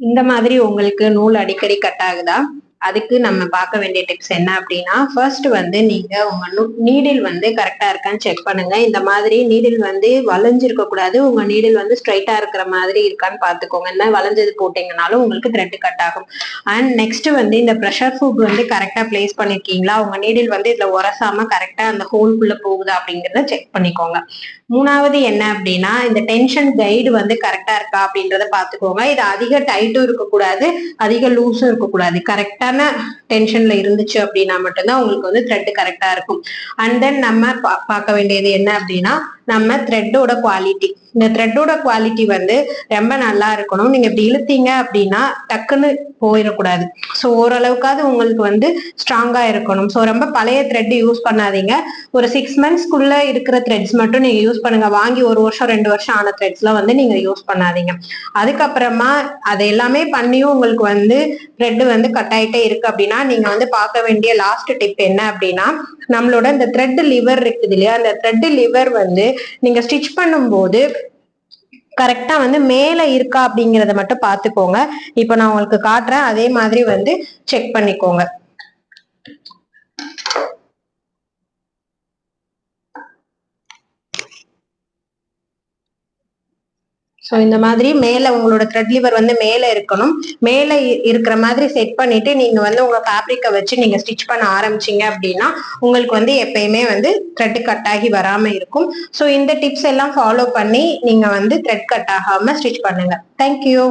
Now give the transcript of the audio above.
இந்த மாதிரி உங்களுக்கு நூல் அடிக்கடி கட் ஆகுதா? அதுக்கு நம்ம பார்க்க வேண்டிய டிப்ஸ் என்ன அப்படின்னா ஃபர்ஸ்ட் வந்து நீங்க உங்க நீடில் வந்து கரெக்டா இருக்கான்னு செக் பண்ணுங்க. இந்த மாதிரி நீடில் வந்து வளைஞ்சிருக்க கூடாது. உங்க நீடில் வந்து ஸ்ட்ரைட்டா இருக்கிற மாதிரி இருக்கான்னு பாத்துக்கோங்க என்ன வளைஞ்சது போட்டீங்கனாலும் உங்களுக்கு த்ரெட் கட் ஆகும். அண்ட் நெக்ஸ்ட் வந்து இந்த ப்ரெஷர் ஃபுட் வந்து கரெக்டா பிளேஸ் பண்ணிருக்கீங்களா? உங்க நீடில் வந்து இதுல உரசாம கரெக்டா அந்த ஹோல்குள்ள போகுதா அப்படிங்கறத செக் பண்ணிக்கோங்க. மூணாவது என்ன அப்படின்னா இந்த டென்ஷன் கைடு வந்து கரெக்டா இருக்கா அப்படின்றத பாத்துக்கோங்க இது அதிக டைட்டும் இருக்கக்கூடாது. அதிக லூஸும் இருக்கக்கூடாது. கரெக்டான டென்ஷன்ல இருந்துச்சு அப்படின்னா மட்டும்தான் உங்களுக்கு வந்து த்ரெட் கரெக்டா இருக்கும். அண்ட் தென் நம்ம பா- பார்க்க வேண்டியது என்ன அப்படின்னா நம்ம த்ரெட்டோட குவாலிட்டி இந்த த்ரெட்டோட குவாலிட்டி வந்து ரொம்ப நல்லா இருக்கணும். நீங்க இப்படி இழுத்தீங்க அப்படின்னா டக்குன்னு போயிடக்கூடாது. ஸோ ஓரளவுக்காவது உங்களுக்கு வந்து ஸ்ட்ராங்கா இருக்கணும். ஸோ ரொம்ப பழைய த்ரெட் யூஸ் பண்ணாதீங்க. ஒரு சிக்ஸ் மந்த்ஸ்க்குள்ள இருக்கிற த்ரெட்ஸ் மட்டும் நீங்க யூஸ் பண்ணுங்க. வாங்கி ஒரு வருஷம் ரெண்டு வருஷம் ஆன த்ரெட்ஸ்லாம் வந்து நீங்க யூஸ் பண்ணாதீங்க. அதுக்கப்புறமா அது எல்லாமே பண்ணியும் உங்களுக்கு வந்து த்ரெட் வந்து கட் ஆயிட்டே இருக்கு அப்படின்னா நீங்க வந்து பார்க்க வேண்டிய லாஸ்ட் டிப் என்ன அப்படின்னா நம்மளோட இந்த த்ரெட் லிவர் இருக்குது இல்லையா? அந்த த்ரெட் லிவர் வந்து நீங்க ஸ்டிச் பண்ணும்போது கரெக்டா வந்து மேல இருக்கா அப்படிங்கறத மட்டும் பாத்துக்கோங்க இப்போ நான் உங்களுக்கு காட்டுறேன். அதே மாதிரி வந்து செக் பண்ணிக்கோங்க. ஸோ இந்த மாதிரி மேலே உங்களோட த்ரெட் லிவர் வந்து மேலே இருக்கணும். மேலே இருக்கிற மாதிரி செட் பண்ணிட்டு நீங்கள் வந்து உங்கள் ஃபேப்ரிக்கை வச்சு நீங்கள் ஸ்டிச் பண்ண ஆரம்பிச்சீங்க அப்படின்னா உங்களுக்கு வந்து எப்பயுமே வந்து த்ரெட் கட் ஆகி வராமல் இருக்கும். ஸோ இந்த டிப்ஸ் எல்லாம் ஃபாலோ பண்ணி நீங்கள் வந்து த்ரெட் கட் ஆகாம ஸ்டிச் பண்ணுங்க. Thank you